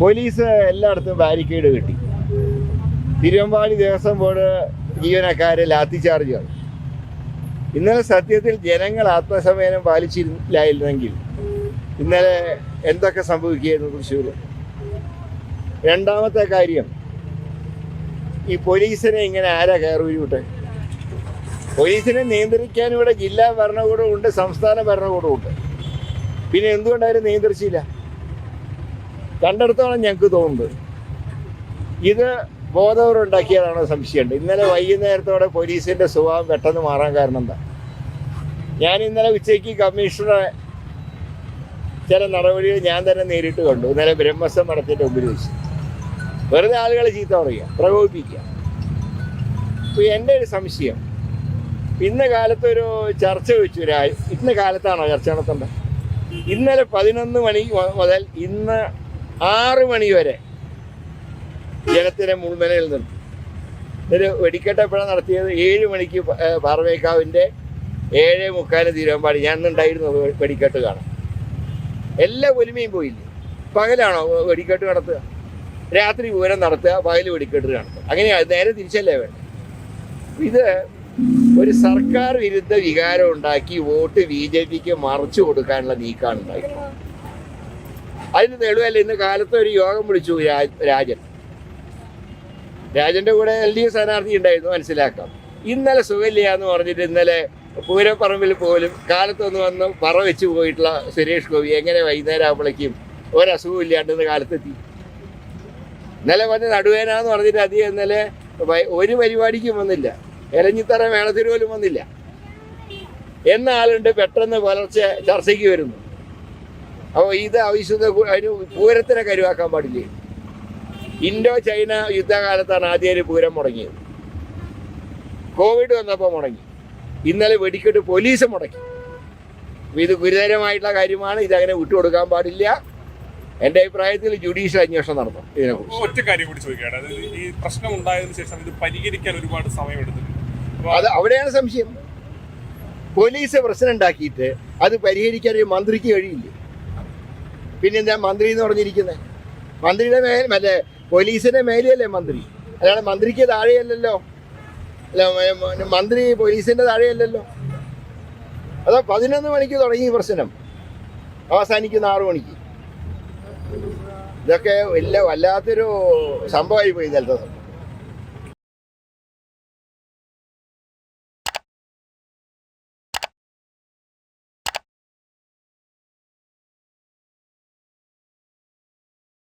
Police എല്ലായിടത്തും barricade കെട്ടി. Thiruvambadi Devaswom board ജീവനക്കാരെ ലാത്തിചാർജാണ് ഇന്നലെ സത്യത്തിൽ ജനങ്ങൾ ആത്മസമയനം പാലിച്ചില്ലായിരുന്നെങ്കിൽ ഇന്നലെ എന്തൊക്കെ സംഭവിക്കുകയായിരുന്നു തൃശ്ശൂർ രണ്ടാമത്തെ കാര്യം ഈ പോലീസിനെ ഇങ്ങനെ ആരാ കയറി വിട്ടെ പോലീസിനെ നിയന്ത്രിക്കാൻ ഇവിടെ ജില്ലാ ഭരണകൂടമുണ്ട് സംസ്ഥാന ഭരണകൂടമുണ്ട് പിന്നെ എന്തുകൊണ്ടായിരുന്നു നിയന്ത്രിച്ചില്ല? കണ്ടെടുത്തോളം ഞങ്ങൾക്ക് തോന്നുന്നത്. ഇത് ബോധവരുണ്ടാക്കിയതാണോ സംശയമുണ്ട്. ഇന്നലെ വൈകുന്നേരത്തോടെ പോലീസിന്റെ സ്വഭാവം പെട്ടെന്ന് മാറാൻ കാരണം എന്താ? ഞാൻ ഇന്നലെ ഉച്ചയ്ക്ക് കമ്മീഷണറെ ചില നടപടികൾ ഞാൻ തന്നെ നേരിട്ട് കണ്ടു. ഇന്നലെ ബ്രഹ്മസം നടത്തിയിട്ട് വെച്ച്. വെറുതെ ആളുകളെ ചീത്ത പറയുക പ്രകോപിപ്പിക്കുക. അപ്പോൾ എന്റെ ഒരു സംശയം. ഇന്ന കാലത്ത് ഒരു ചർച്ച വെച്ചു. ഇന്ന കാലത്താണോ ചർച്ച നടത്തേണ്ടത്? ഇന്നലെ പതിനൊന്ന് മണി മുതൽ ഇന്ന് ആറ് മണി വരെ ജനത്തിനെ മുൾമനയിൽ നിർത്തി ഒരു വെടിക്കെട്ട് എപ്പോഴാണ് നടത്തിയത്? ഏഴ് മണിക്ക് പാറമേക്കാവിന്റെ ഏഴ് മുക്കാൽ തിരുവമ്പാടി ഞാൻ ഉണ്ടായിരുന്നു വെടിക്കെട്ട് കാണാൻ. എല്ലാ ഒലിമയും പോയില്ലേ? പകലാണോ വെടിക്കെട്ട് നടത്തുക? രാത്രി പൂരം നടത്തുക പകൽ വെടിക്കെട്ട് നടത്തുക. അങ്ങനെയാണ് നേരെ തിരിച്ചല്ലേ വേണ്ടത്? ഇത് ഒരു സർക്കാർ വിരുദ്ധ വികാരം ഉണ്ടാക്കി വോട്ട് ബി ജെ പിക്ക് മറച്ചു കൊടുക്കാനുള്ള നീക്കമാണ് ഉണ്ടായിട്ടുള്ളത് അതിന് തെളിവല്ല ഇന്ന് കാലത്ത് ഒരു യോഗം വിളിച്ചു രാജൻ. രാജന്റെ കൂടെ എൽ ഡി എഫ് സ്ഥാനാർത്ഥി ഉണ്ടായിരുന്നു മനസ്സിലാക്കാം. ഇന്നലെ സുഖമില്ല എന്ന് പറഞ്ഞിട്ട് ഇന്നലെ പൂരപ്പറമ്പിൽ പോലും കാലത്തൊന്ന് വന്ന് പറ വെച്ച് പോയിട്ടുള്ള സുരേഷ് ഗോപി എങ്ങനെ വൈകുന്നേരം ആകുമ്പോഴേക്കും ഒരസുഖം ഇല്ലാണ്ടെന്ന് കാലത്തെത്തി. ഇന്നലെ വന്ന് നടുവേനാന്ന് പറഞ്ഞിട്ട് അധികം ഇന്നലെ ഒരു പരിപാടിക്കും വന്നില്ല. എലഞ്ഞിത്തറ മേളത്തിരുവലും വന്നില്ല. എന്ന ആളുണ്ട് പെട്ടെന്ന് പുലർച്ചെ ചർച്ചയ്ക്ക് വരുന്നു. അപ്പോൾ ഇത് ആവശ്യത അതിന് പൂരത്തിനെ കരുവാക്കാൻ പാടില്ലേ? ഇന്തോ ചൈന യുദ്ധകാലത്താണ് ആദ്യം പൂരം മുടങ്ങിയത്. കോവിഡ് വന്നപ്പോൾ മുടങ്ങി. ഇന്നലെ വെടിക്കെട്ട് പോലീസ് മുടക്കി. അപ്പൊ ഇത് ഗുരുതരമായിട്ടുള്ള കാര്യമാണ്. ഇതങ്ങനെ വിട്ടുകൊടുക്കാൻ പാടില്ല. എന്റെ അഭിപ്രായത്തിൽ ജുഡീഷ്യൽ അന്വേഷണം നടത്തണം ഇതിനെക്കുറിച്ച്. ഒറ്റ കാര്യം കൂടി ചോദിക്കുകയാണ്. അതായത് ഈ പ്രശ്നം ഉണ്ടായതിനു ശേഷം ഇത് പരിഹരിക്കാൻ ഒരുപാട് സമയം എടുത്തിട്ടുണ്ട് അത് അവിടെയാണ് സംശയം. പോലീസ് പ്രശ്നം ഉണ്ടാക്കിയിട്ട് അത് പരിഹരിക്കാൻ ഒരു മന്ത്രിക്ക് കഴിയില്ല. പിന്നെ എന്താ മന്ത്രി എന്ന് പറഞ്ഞിരിക്കുന്നത് മന്ത്രിയുടെ മേൽ മറ്റേ പോലീസിന്റെ മേലെയല്ലേ മന്ത്രി? അല്ലാതെ മന്ത്രിക്ക് താഴെയല്ലല്ലോ? അല്ല മന്ത്രി പോലീസിന്റെ താഴെയല്ലല്ലോ? അതോ പതിനൊന്ന് മണിക്ക് തുടങ്ങി പ്രശ്നം. അവസാനിക്കുന്ന ആറു മണിക്ക്. ഇതൊക്കെ വലിയ വല്ലാത്തൊരു സംഭവമായി പോയി ഇന്നലത്തെ